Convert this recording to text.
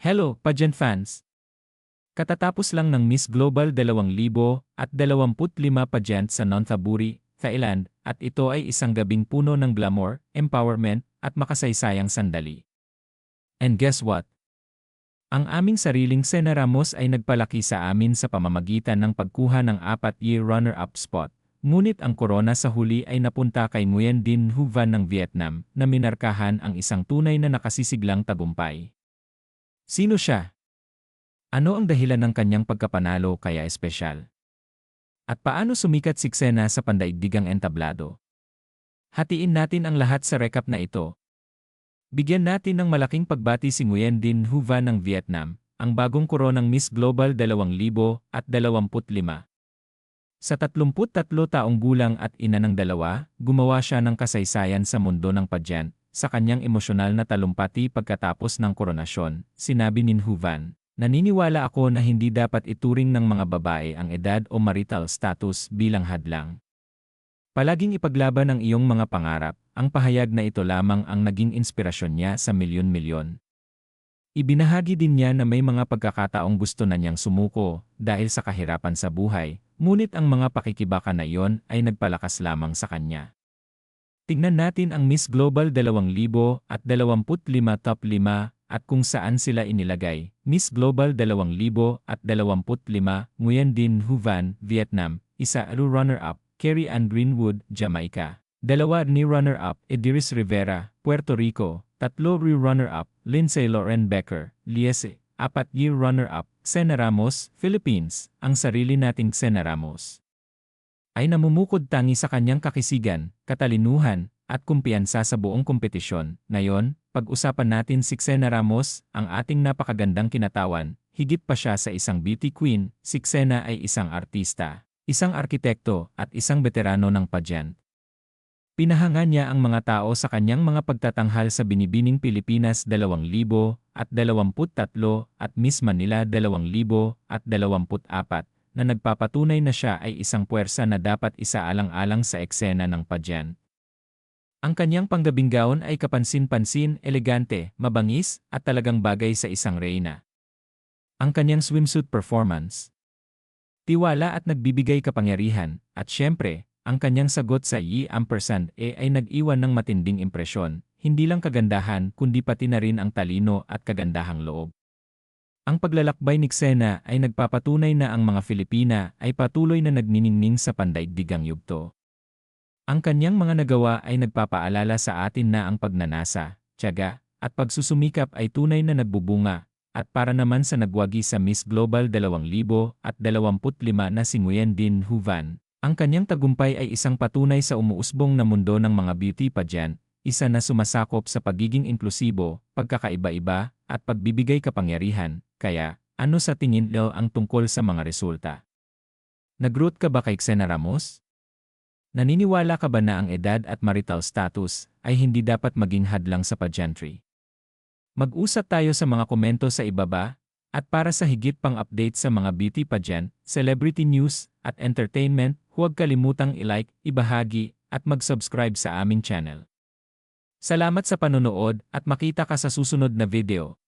Hello, pageant fans! Katatapos lang ng Miss Global 2025 pageant sa Nonthaburi, Thailand, at ito ay isang gabing puno ng glamour, empowerment, at makasaysayang sandali. And guess what? Ang aming sariling Sena Ramos ay nagpalaki sa amin sa pamamagitan ng pagkuha ng apat-year runner-up spot. Ngunit ang korona sa huli ay napunta kay Nguyen Din Hu Van ng Vietnam na minarkahan ang isang tunay na nakasisiglang tagumpay. Sino siya? Ano ang dahilan ng kanyang pagkapanalo kaya espesyal? At paano sumikat si Xena sa pandaigdigang entablado? Hatiin natin ang lahat sa recap na ito. Bigyan natin ng malaking pagbati si Nguyen Din Hu Van ng Vietnam, ang bagong koronang Miss Global 2025. Sa 33 taong gulang at ina ng dalawa, gumawa siya ng kasaysayan sa mundo ng pageant. Sa kanyang emosyonal na talumpati pagkatapos ng koronasyon, sinabi ni Huvan, Naniniwala ako na hindi dapat ituring ng mga babae ang edad o marital status bilang hadlang. Palaging ipaglaban ang iyong mga pangarap, ang pahayag na ito lamang ang naging inspirasyon niya sa milyon-milyon. Ibinahagi din niya na may mga pagkakataong gusto na niyang sumuko dahil sa kahirapan sa buhay, ngunit ang mga pakikibaka na iyon ay nagpalakas lamang sa kanya. Tignan natin ang Miss Global 2025 top 5 at kung saan sila inilagay. Miss Global 2025, Nguyen Din Hu Van, Vietnam, isa runner-up, Carrie Ann Greenwood, Jamaica. Dalawa ni runner-up, Ediris Rivera, Puerto Rico. Tatlo ri runner-up, Lindsay Loren Becker, Liese. Apat year runner-up, Sena Ramos, Philippines. Ang sarili nating Sena Ramos ay namumukod tangi sa kanyang kakisigan, katalinuhan, at kumpiyansa sa buong kompetisyon. Ngayon, pag-usapan natin si Xena Ramos, ang ating napakagandang kinatawan, higit pa siya sa isang beauty queen, si Xena ay isang artista, isang arkitekto, at isang veterano ng pageant. Pinahanga niya ang mga tao sa kanyang mga pagtatanghal sa Binibining Pilipinas 2023 at Miss Manila 2024 na nagpapatunay na siya ay isang puwersa na dapat isaalang-alang sa eksena ng pageant. Ang kanyang panggabing gown ay kapansin-pansin, elegante, mabangis, at talagang bagay sa isang reyna. Ang kanyang swimsuit performance. Tiwala at nagbibigay kapangyarihan, at syempre, ang kanyang sagot sa Yi ampersand E ay nag-iwan ng matinding impresyon, hindi lang kagandahan kundi pati na rin ang talino at kagandahang loob. Ang paglalakbay ni Xena ay nagpapatunay na ang mga Filipina ay patuloy na nagniningning sa pandaigdigang yugto. Ang kanyang mga nagawa ay nagpapaalala sa atin na ang pagnanasa, tiyaga, at pagsusumikap ay tunay na nagbubunga, at para naman sa nagwagi sa Miss Global 2025 na si Nguyen Din Huvan, ang kanyang tagumpay ay isang patunay sa umuusbong na mundo ng mga beauty pageant, isa na sumasakop sa pagiging inklusibo, pagkakaiba-iba, at pagbibigay kapangyarihan. Kaya, ano sa tingin lo ang tungkol sa mga resulta? Nagroot ka ba kay Xena Ramos? Naniniwala ka ba na ang edad at marital status ay hindi dapat maging hadlang sa pageantry? Mag-usap tayo sa mga komento sa ibaba, at para sa higit pang update sa mga beauty pageant, celebrity news, at entertainment, huwag kalimutang i-like, ibahagi, at mag-subscribe sa aming channel. Salamat sa panonood at makita ka sa susunod na video.